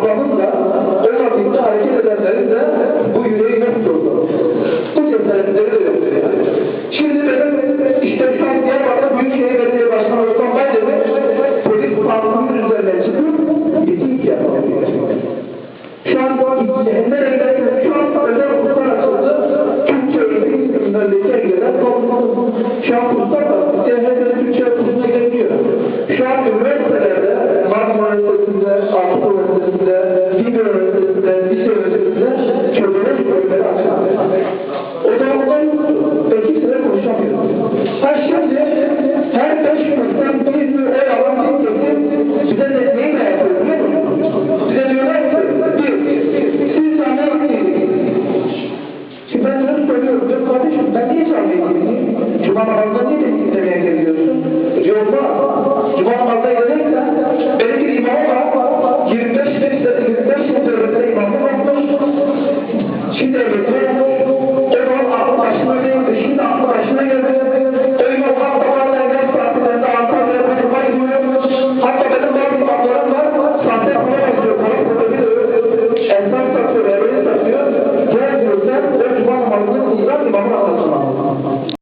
kavramla önemli hareket edenlerin de bu yüreği nasıl oldu? Bu cesaretleri de yoktu. Şimdi benim işte şu an Diyarbakır Büyükşehir Belediye Başkanı Osman Baydemir polis kanunun üzerine çıkıp miting yapmaya Şu an bu cehennem evlerinde şu an özel okullar açıldı. Türkçe öğretim isimlerindeki engeller toplumda. Şu an kurslar var. Cehennem Türkçe okuluna geliyor. Akit Üniversitesi'nde, Bilgi Üniversitesi'nde, Lise Üniversitesi'nde çözülen bölümleri açıldı. O zaman da belki sıra konuşamıyoruz. Ha şimdi her beş kursdan bir bir oy alan bir kesim bize ne, neyi merak ediyor biliyor musunuz? Bize diyorlar ki, bir, siz camiye gitmeyin. Şimdi ben şunu söylüyorum, diyorum kardeşim ben niye camiye gideyim? Cuma namazında niye dinlemeye geliyorsun? Yok Cuma namazda Gracias.